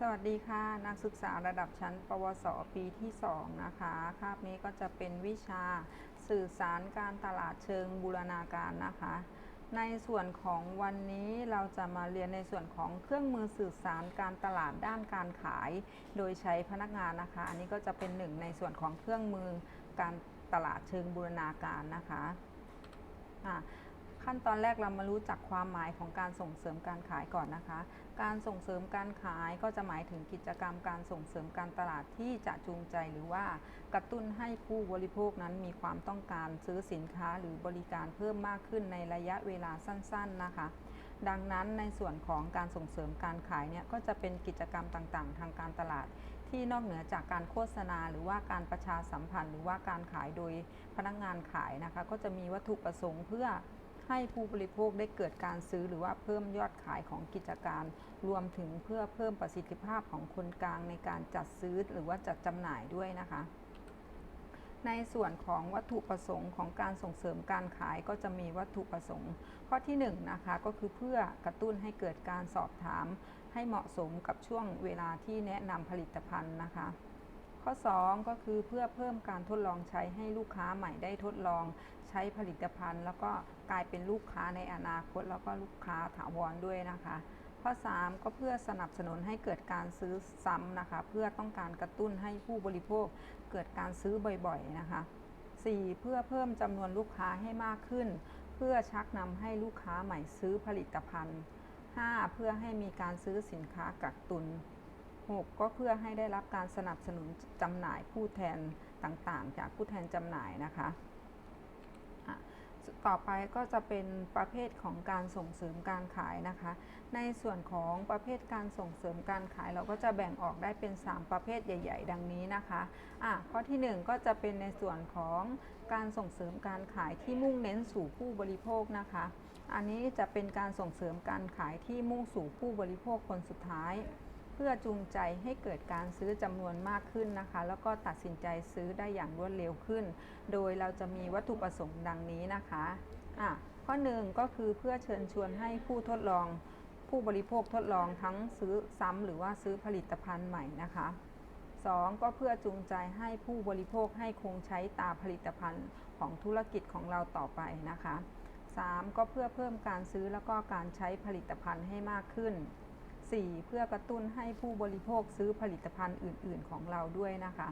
สวัสดีค่ะ นักศึกษาระดับชั้น ปวส ปีที่ 2 นะคะ คาบนี้ก็จะเป็นวิชาสื่อสารการตลาดเชิงบูรณาการนะคะ ในส่วนของวันนี้เราจะมาเรียนในส่วนของเครื่องมือสื่อสารการตลาดด้านการขาย โดยใช้พนักงานนะคะ อันนี้ก็จะเป็นหนึ่งในส่วนของเครื่องมือการตลาดเชิงบูรณาการนะคะอะ ขั้นตอนแรกเรามารู้จักความหมายของการส่งเสริมการขายก่อนนะคะ การส่งเสริมการขายก็จะหมายถึงกิจกรรมการส่งเสริมการตลาดที่จะจูงใจหรือว่ากระตุ้นให้ผู้บริโภคนั้นมีความต้องการซื้อสินค้าหรือบริการเพิ่มมากขึ้นในระยะเวลาสั้น ๆนะคะ ดังนั้นในส่วนของการส่งเสริมการขายเนี่ยก็จะเป็นกิจกรรมต่างๆ ทางการตลาดที่นอกเหนือจากการโฆษณา หรือว่าการประชาสัมพันธ์ หรือว่าการขายโดยพนักงานขายนะคะ ก็จะมีวัตถุประสงค์เพื่อ ให้ผู้บริโภคได้เกิดการซื้อหรือว่าเพิ่มยอดขายของกิจการ รวมถึงเพื่อเพิ่มประสิทธิภาพของคนกลางในการจัดซื้อหรือว่าจัดจำหน่ายด้วยนะคะ ในส่วนของวัตถุประสงค์ของการส่งเสริมการขายก็จะมีวัตถุประสงค์ ข้อที่1นงนะคะก็คือเพื่อกระตุ้นให้เกิดการสอบถาม ให้เหมาะสมกับช่วงเวลาที่แนะนำผลิตภัณฑ์นะคะ ข้อ 2 ก็คือเพื่อเพิ่มการทดลองใช้ให้ลูกค้าใหม่ได้ทดลองใช้ผลิตภัณฑ์ แล้วก็กลายเป็นลูกค้าในอนาคต แล้วก็ลูกค้าถาวรด้วยนะคะ ข้อ 3 ก็เพื่อสนับสนุนให้เกิดการซื้อซ้ำนะคะ เพื่อต้องการกระตุ้นให้ผู้บริโภคเกิดการซื้อบ่อยๆนะคะ 4. เพื่อเพิ่มจำนวนลูกค้าให้มากขึ้น เพื่อชักนำให้ลูกค้าใหม่ซื้อผลิตภัณฑ์ 5. เพื่อให้มีการซื้อสินค้ากักตุน 6. ก็เพื่อให้ได้รับการสนับสนุนจำหน่ายผู้แทนต่างๆ จากผู้แทนจำหน่ายนะคะอะต่อไปก็จะเป็นประเภทของการส่งเสริมการขายนะคะ ในส่วนของประเภทการส่งเสริมการขายเราก็จะแบ่งออกได้เป็น 3 ประเภทใหญ่ ๆ ดังนี้นะคะอะข้อทีหนึ่1 ก็จะเป็นในส่วนของการส่งเสริมการขายที่มุ่งเน้นสู่ผู้บริโภคนะคะ อันนี้จะเป็นการส่งเสริมการขายที่มุ่งสู่ผู้บริโภคคนสุดท้าย เพื่อจูงใจให้เกิดการซื้อจำนวนมากขึ้นนะคะ แล้วก็ตัดสินใจซื้อได้อย่างรวดเร็วขึ้น โดยเราจะมีวัตถุประสงค์ดังนี้นะคะอะข้อหนึ่งก็คือเพื่อเชิญชวนให้ผู้ทดลอง ผู้บริโภคทดลองทั้งซื้อซ้ำหรือว่าซื้อผลิตภัณฑ์ใหม่นะคะ 2. ก็เพื่อจูงใจให้ผู้บริโภคให้คงใช้ตาผลิตภัณฑ์ของธุรกิจของเราต่อไปนะคะ 3. ก็เพื่อเพิ่มการซื้อแล้วก็การใช้ผลิตภัณฑ์ให้มากขึ้น 4. เพื่อกระตุ้นให้ผู้บริโภคซื้อผลิตภัณฑ์อื่น ๆ ของเราด้วยนะคะ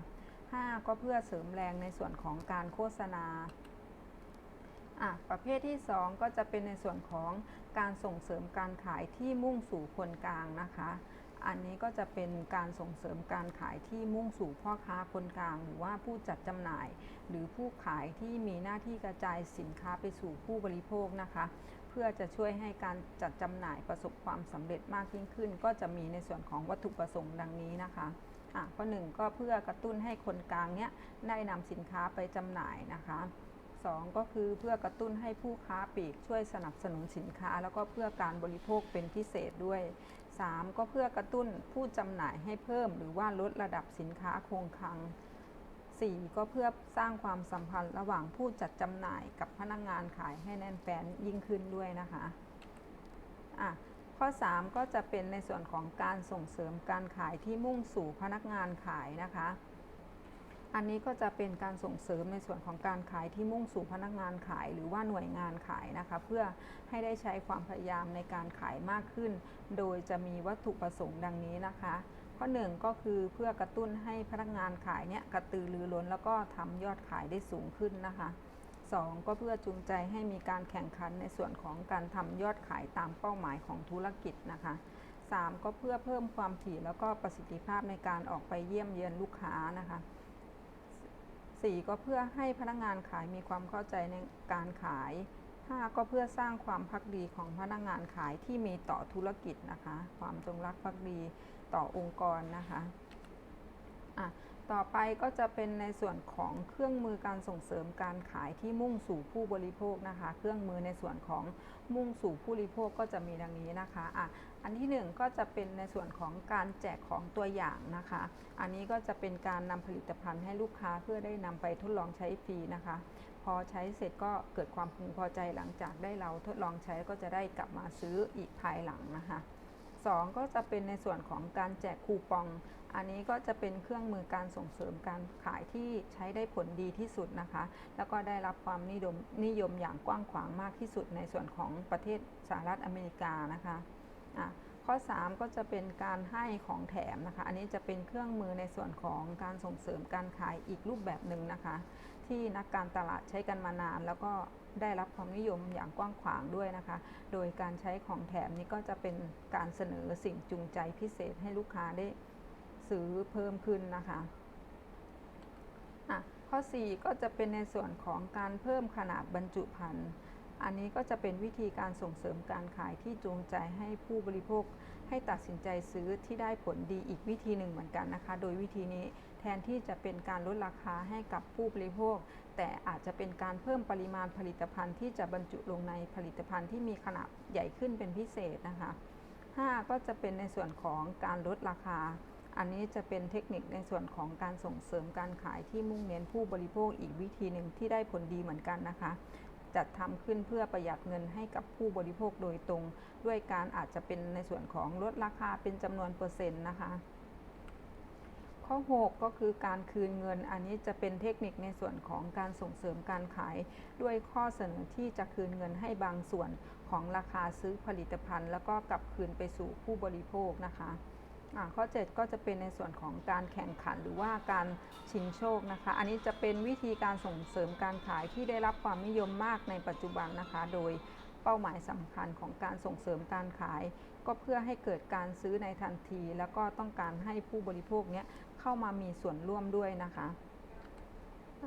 5. ก็เพื่อเสริมแรงในส่วนของการโฆษณาอะประเภทที่ 2 ก็จะเป็นในส่วนของการส่งเสริมการขายที่มุ่งสู่คนกลางนะคะ อันนี้ก็จะเป็นการส่งเสริมการขายที่มุ่งสู่พ่อค้าคนกลาง หรือว่าผู้จัดจำหน่าย หรือผู้ขายที่มีหน้าที่กระจายสินค้าไปสู่ผู้บริโภคนะคะ เพื่อจะช่วยให้การจัดจำหน่ายประสบความสำเร็จมากยิ่งขึ้น ก็จะมีในส่วนของวัตถุประสงค์ดังนี้นะคะอะข้อหนึ่งก็เพื่อกระตุ้นให้คนกลางเนี้ยได้นำสินค้าไปจำหน่ายนะคะ2ก็คือเพื่อกระตุ้นให้ผู้ค้าปลีกช่วยสนับสนุนสินค้า แล้วก็เพื่อการบริโภคเป็นพิเศษด้วย 3. ก็เพื่อกระตุ้นผู้จำหน่ายให้เพิ่ม หรือว่าลดระดับสินค้าคงคลัง 4. ก็เพื่อสร้างความสัมพันธ์ระหว่างผู้จัดจำหน่ายกับพนักงงานขายให้แน่นแฟ้นยิ่งขึ้นด้วยนะคะอะข้อ 3 ก็จะเป็นในส่วนของการส่งเสริมการขายที่มุ่งสู่พนักงานขายนะคะ อันนี้ก็จะเป็นการส่งเสริมในส่วนของการขายที่มุ่งสู่พนักงานขาย หรือว่าหน่วยงานขายนะคะ เพื่อให้ได้ใช้ความพยายามในการขายมากขึ้น โดยจะมีวัตถุประสงค์ดังนี้นะคะ ข้อหนึ่งก็คือเพื่อกระตุ้นให้พนักงานขายเนี่ยกระตือรือร้นแล้วก็ทำยอดขายได้สูงขึ้นนะคะ 2. ก็เพื่อจูงใจให้มีการแข่งขันในส่วนของการทำยอดขายตามเป้าหมายของธุรกิจนะคะ 3. ก็เพื่อเพิ่มความถี่แล้วก็ประสิทธิภาพในการออกไปเยี่ยมเยียนลูกค้านะคะ 4. ก็เพื่อให้พนักงานขายมีความเข้าใจในการขาย 5. ก็เพื่อสร้างความพักดีของพนักงานขายที่มีต่อธุรกิจนะคะ ความจงรักภักดี ต่อองค์กรนะคะอะต่อไปก็จะเป็นในส่วนของเครื่องมือการส่งเสริมการขายที่มุ่งสู่ผู้บริโภคนะคะ เครื่องมือในส่วนของมุ่งสู่ผู้บริโภคก็จะมีดังนี้นะคะอะอันที่หนึ่งก็จะเป็นในส่วนของการแจกของตัวอย่างนะคะ อันนี้ก็จะเป็นการนำผลิตภัณฑ์ให้ลูกค้าเพื่อได้นำไปทดลองใช้ฟรีนะคะ พอใช้เสร็จก็เกิดความพึงพอใจหลังจากได้เราทดลองใช้ก็จะได้กลับมาซื้ออีกภายหลังนะคะ 2 ก็จะเป็นในส่วนของการแจกคูปอง อันนี้ก็จะเป็นเครื่องมือการส่งเสริมการขายที่ใช้ได้ผลดีที่สุดนะคะ แล้วก็ได้รับความนิยมนิยมอย่างกว้างขวางมากที่สุดในส่วนของประเทศสหรัฐอเมริกานะคะอะข้อ 3 ก็จะเป็นการให้ของแถมนะคะ อันนี้จะเป็นเครื่องมือในส่วนของการส่งเสริมการขายอีกรูปแบบหนึ่งนะคะ ที่นักการตลาดใช้กันมานาน แล้วก็ได้รับความนิยมอย่างกว้างขวางด้วยนะคะ โดยการใช้ของแถมนี้ก็จะเป็นการเสนอสิ่งจูงใจพิเศษให้ลูกค้าได้ซื้อเพิ่มขึ้นนะคะะข้อ 4 ก็จะเป็นในส่วนของการเพิ่มขนาดบรรจุภัณฑ์อันนี้ก็จะเป็นวิธีการส่งเสริมการขายที่จูงใจให้ผู้บริโภค ให้ตัดสินใจซื้อที่ได้ผลดีอีกวิธีหนึ่งเหมือนกันนะคะ โดยวิธีนี้ แทนที่จะเป็นการลดราคาให้กับผู้บริโภค แต่อาจจะเป็นการเพิ่มปริมาณผลิตภัณฑ์ที่จะบรรจุลงในผลิตภัณฑ์ที่มีขนาดใหญ่ขึ้นเป็นพิเศษนะคะ 5 ก็จะเป็นในส่วนของการลดราคา อันนี้จะเป็นเทคนิคในส่วนของการส่งเสริมการขายที่มุ่งเน้นผู้บริโภคอีกวิธีหนึ่งที่ได้ผลดีเหมือนกันนะคะจัดทำขึ้นเพื่อประหยัดเงินให้กับผู้บริโภคโดยตรง ด้วยการอาจจะเป็นในส่วนของลดราคาเป็นจำนวนเปอร์เซ็นต์นะคะ ข้อ 6 ก็คือการคืนเงิน อันนี้จะเป็นเทคนิคในส่วนของการส่งเสริมการขายด้วยข้อเสนอที่จะคืนเงินให้บางส่วนของราคาซื้อผลิตภัณฑ์ แล้วก็กลับคืนไปสู่ผู้บริโภคนะคะข้อ 7 ก็จะเป็นในส่วนของการแข่งขันหรือว่าการชิงโชคนะคะ อันนี้จะเป็นวิธีการส่งเสริมการขายที่ได้รับความนิยมมากในปัจจุบันนะคะ โดยเป้าหมายสำคัญของการส่งเสริมการขาย ก็เพื่อให้เกิดการซื้อในทันที แล้วก็ต้องการให้ผู้บริโภคเนี้ย เข้ามามีส่วนร่วมด้วยนะคะ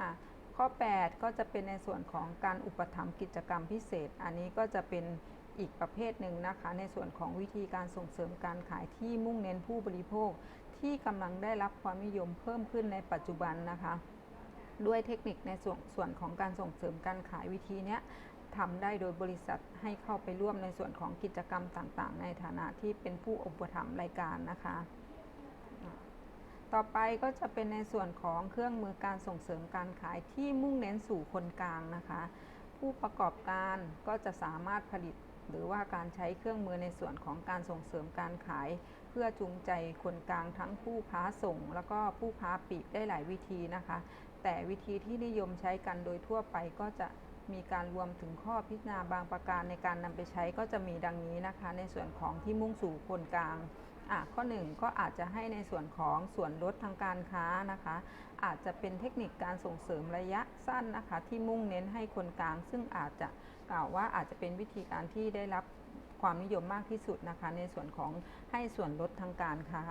ะข้อ 8 ก็จะเป็นในส่วนของการอุปถัมภ์กิจกรรมพิเศษ อันนี้ก็จะเป็นอีกประเภทหนึ่งนะคะ ในส่วนของวิธีการส่งเสริมการขายที่มุ่งเน้นผู้บริโภค ที่กำลังได้รับความนิยมเพิ่มขึ้นในปัจจุบันนะคะ ด้วยเทคนิคในส่วนส่วนของการส่งเสริมการขายวิธีนี้ทำได้โดยบริษัทให้เข้าไปร่วมในส่วนของกิจกรรมต่างๆ ในฐานะที่เป็นผู้อุปถัมภ์รายการนะคะ ต่อไปก็จะเป็นในส่วนของเครื่องมือการส่งเสริมการขายที่มุ่งเน้นสู่คนกลางนะคะ ผู้ประกอบการก็จะสามารถผลิตหรือว่าการใช้เครื่องมือในส่วนของการส่งเสริมการขาย เพื่อจูงใจคนกลางทั้งผู้ค้าส่ง แล้วก็ผู้ค้าปลีกได้หลายวิธีนะคะ แต่วิธีที่นิยมใช้กันโดยทั่วไปก็จะมีการรวมถึงข้อพิจารณาบางประการในการนำไปใช้ก็จะมีดังนี้นะคะ ในส่วนของที่มุ่งสู่คนกลาง อะข้อ 1 ก็อาจจะให้ในส่วนของส่วนลดทางการค้านะคะ อาจจะเป็นเทคนิคการส่งเสริมระยะสั้นนะคะ ที่มุ่งเน้นให้คนกลาง ซึ่งอาจจะกล่าวว่าอาจจะเป็นวิธีการที่ได้รับความนิยมมากที่สุดนะคะ ในส่วนของให้ส่วนลดทางการค้า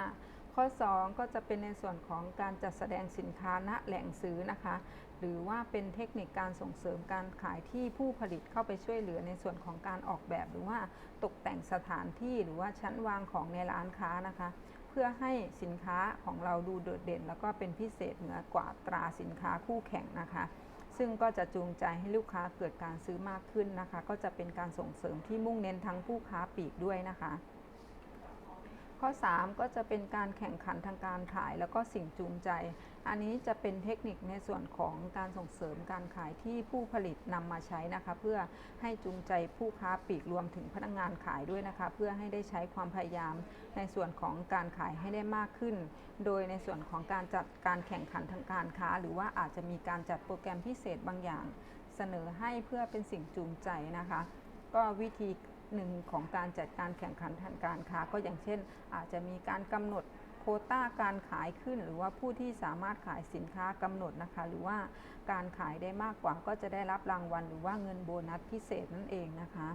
อะ ข้อ 2 ก็จะเป็นในส่วนของการจัดแสดงสินค้าณแหล่งซื้อนะคะ หรือว่าเป็นเทคนิคการส่งเสริมการขายที่ผู้ผลิตเข้าไปช่วยเหลือในส่วนของการออกแบบ หรือว่าตกแต่งสถานที่หรือว่าชั้นวางของในร้านค้านะคะ เพื่อให้สินค้าของเราดูโดดเด่น แล้วก็เป็นพิเศษเหนือกว่าตราสินค้าคู่แข่งนะคะซึ่งก็จะจูงใจให้ลูกค้าเกิดการซื้อมากขึ้นนะคะ ก็จะเป็นการส่งเสริมที่มุ่งเน้นทั้งผู้ค้าปลีกด้วยนะคะ ข้อ 3 ก็จะเป็นการแข่งขันทางการขายแล้วก็สิ่งจูงใจ อันนี้จะเป็นเทคนิคในส่วนของการส่งเสริมการขายที่ผู้ผลิตนำมาใช้นะคะ เพื่อให้จูงใจผู้ค้าปลีกรวมถึงพนักงานขายด้วยนะคะ เพื่อให้ได้ใช้ความพยายามในส่วนของการขายให้ได้มากขึ้น โดยในส่วนของการจัดการแข่งขันทางการค้า หรือว่าอาจจะมีการจัดโปรแกรมพิเศษบางอย่าง เสนอให้เพื่อเป็นสิ่งจูงใจนะคะ ก็วิธี หนึ่งของการจัดการแข่งขันทางการค้า ก็อย่างเช่น อาจจะมีการกำหนดโคต้าการขายขึ้น หรือว่าผู้ที่สามารถขายสินค้ากำหนดนะคะ หรือว่าการขายได้มากกว่าก็จะได้รับรางวัล หรือว่าเงินโบนัสพิเศษนั่นเองนะคะ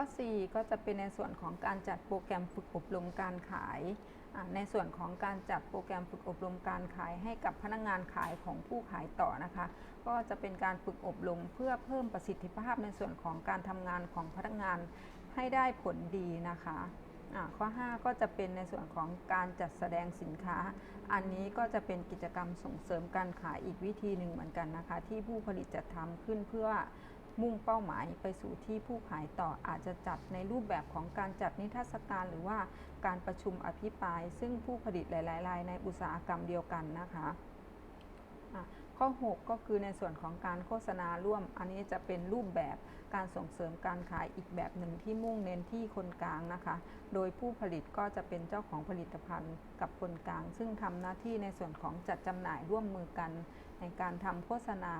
ข้อ 4 ก็จะเป็นในส่วนของการจัดโปรแกรมฝึกอบรมการขาย ในส่วนของการจัดโปรแกรมฝึกอบรมการขายให้กับพนักงานขายของผู้ขายต่อนะคะ ก็จะเป็นการฝึกอบรมเพื่อเพิ่มประสิทธิภาพในส่วนของการทำงานของพนักงานให้ได้ผลดีนะคะข้อ 5 ก็จะเป็นในส่วนของการจัดแสดงสินค้า อันนี้ก็จะเป็นกิจกรรมส่งเสริมการขายอีกวิธีหนึ่งเหมือนกันนะคะ ที่ผู้ผลิตจะทำขึ้นเพื่อ มุ่งเป้าหมายไปสู่ที่ผู้ขายต่ออาจจะจัดในรูปแบบของการจัดนิทรรศการหรือว่าการประชุมอภิปราย ซึ่งผู้ผลิตหลาย ๆ รายในอุตสาหกรรมเดียวกันนะคะอะ ข้อ 6 ก็คือในส่วนของการโฆษณาร่วม อันนี้จะเป็นรูปแบบการส่งเสริมการขายอีกแบบหนึ่งที่มุ่งเน้นที่คนกลางนะคะ โดยผู้ผลิตก็จะเป็นเจ้าของผลิตภัณฑ์กับคนกลาง ซึ่งทำหน้าที่ในส่วนของจัดจำหน่ายร่วมมือกัน ในการทำโฆษณา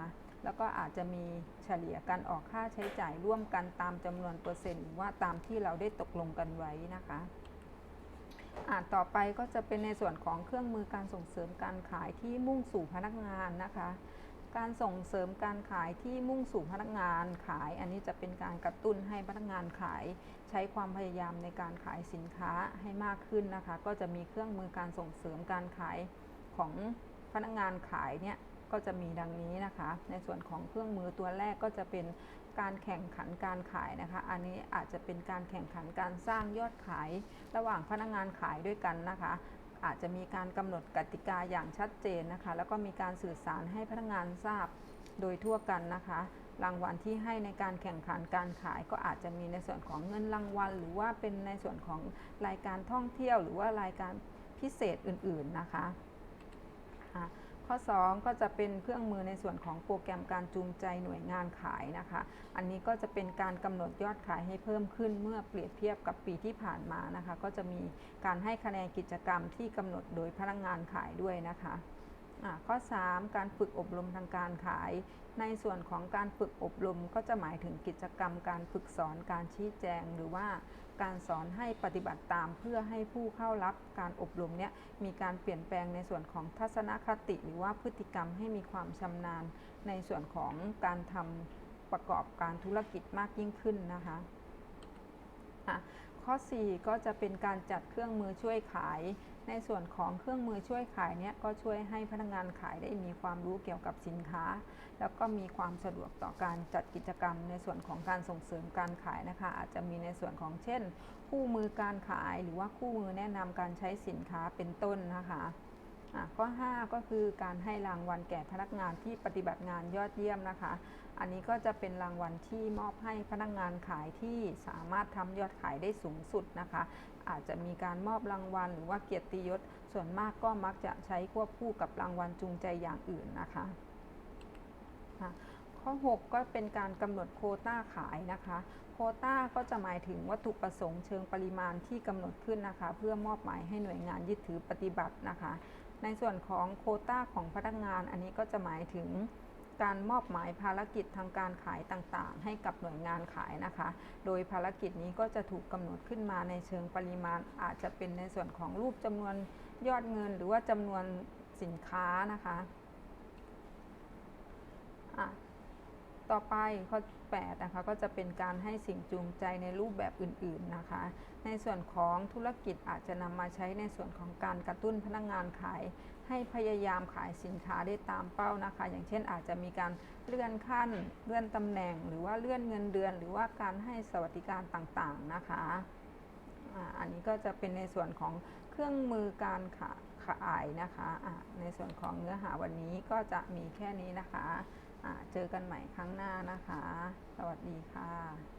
แล้วก็อาจจะมีเฉลี่ยการออกค่าใช้จ่ายร่วมกันตามจำนวนเปอร์เซ็นต์ว่าตามที่เราได้ตกลงกันไว้นะคะ อ่าต่อไปก็จะเป็นในส่วนของเครื่องมือการส่งเสริมการขายที่มุ่งสู่พนักงานนะคะ การส่งเสริมการขายที่มุ่งสู่พนักงานขาย อันนี้จะเป็นการกระตุ้นให้พนักงานขาย ใช้ความพยายามในการขายสินค้าให้มากขึ้นนะคะ ก็จะมีเครื่องมือการส่งเสริมการขายของพนักงานขายเนี่ยก็จะมีดังนี้นะคะ ในส่วนของเครื่องมือตัวแรกก็จะเป็น การแข่งขันการขายนะคะ อันนี้อาจจะเป็นการแข่งขันการสร้างยอดขาย ระหว่างพนักงานขายด้วยกันนะคะ อาจจะมีการกำหนดกติกาอย่างชัดเจนนะคะ แล้วก็มีการสื่อสารให้พนักงานทราบโดยทั่วกันนะคะ รางวัลที่ให้ในการแข่งขันการขายก็อาจจะมีในส่วนของเงินรางวัล หรือว่าเป็นในส่วนของรายการท่องเที่ยว หรือว่ารายการพิเศษอื่น ๆนะคะอะ ข้อ 2 ก็จะเป็นเครื่องมือในส่วนของโปรแกรมการจูงใจหน่วยงานขายนะคะ อันนี้ก็จะเป็นการกำหนดยอดขายให้เพิ่มขึ้นเมื่อเปรียบเทียบกับปีที่ผ่านมานะคะ ก็จะมีการให้คะแนนกิจกรรมที่กำหนดโดยพนักงานขายด้วยนะคะอะข้อ 3 การฝึกอบรมทางการขาย ในส่วนของการฝึกอบรมก็จะหมายถึงกิจกรรมการฝึกสอนการชี้แจงหรือว่า การสอนให้ปฏิบัติตามเพื่อให้ผู้เข้ารับการอบรมเนี่ยมีการเปลี่ยนแปลงในส่วนของทัศนคติ หรือว่าพฤติกรรมให้มีความชำนาญในส่วนของการทำประกอบการธุรกิจมากยิ่งขึ้นนะคะ ข้อ 4 ก็จะเป็นการจัดเครื่องมือช่วยขาย ในส่วนของเครื่องมือช่วยขายเนี่ยก็ช่วยให้พนักงานขายได้มีความรู้เกี่ยวกับสินค้า แล้วก็มีความสะดวกต่อการจัดกิจกรรม ในส่วนของการส่งเสริมการขายนะคะ อาจจะมีในส่วนของเช่น คู่มือการขายหรือว่าคู่มือแนะนำการใช้สินค้าเป็นต้นนะคะ ข้อ 5 ก็คือการให้รางวัลแก่พนักงานที่ปฏิบัติงานยอดเยี่ยมนะคะ อันนี้ก็จะเป็นรางวัลที่มอบให้พนักงานขายที่สามารถทำยอดขายได้สูงสุดนะคะ อาจจะมีการมอบรางวัลหรือว่าเกียรติยศ ส่วนมากก็มักจะใช้ควบคู่กับรางวัลจูงใจอย่างอื่นนะคะข้อ 6 ก็เป็นการกำหนดโคต้าขายนะคะ โคต้าก็จะหมายถึงวัตถุประสงค์เชิงปริมาณที่กำหนดขึ้นนะคะ เพื่อมอบหมายให้หน่วยงานยึดถือปฏิบัตินะคะ ในส่วนของโคต้าของพนักงานอันนี้ก็จะหมายถึงการมอบหมายภารกิจทางการขายต่างๆ ให้กับหน่วยงานขายนะคะ โดยภารกิจนี้ก็จะถูกกำหนดขึ้นมาในเชิงปริมาณ อาจจะเป็นในส่วนของรูปจำนวนยอดเงิน หรือว่าจำนวนสินค้านะคะะ ต่อไปข้อ8นะคะก็จะเป็นการให้สิ่งจูงใจในรูปแบบอื่นๆนะคะ ในส่วนของธุรกิจอาจจะนำมาใช้ในส่วนของการกระตุ้นพนักงานขาย ให้พยายามขายสินค้าได้ตามเป้านะคะ อย่างเช่นอาจจะมีการเลื่อนขั้น เลื่อนตำแหน่ง หรือว่าเลื่อนเงินเดือน หรือว่าการให้สวัสดิการต่างๆนะคะอันนี้ก็จะเป็นในส่วนของเครื่องมือการขาขายนะคะในส่วนของเนื้อหาวันนี้ก็จะมีแค่นี้นะคะ เจอกันใหม่ครั้งหน้านะคะ สวัสดีค่ะ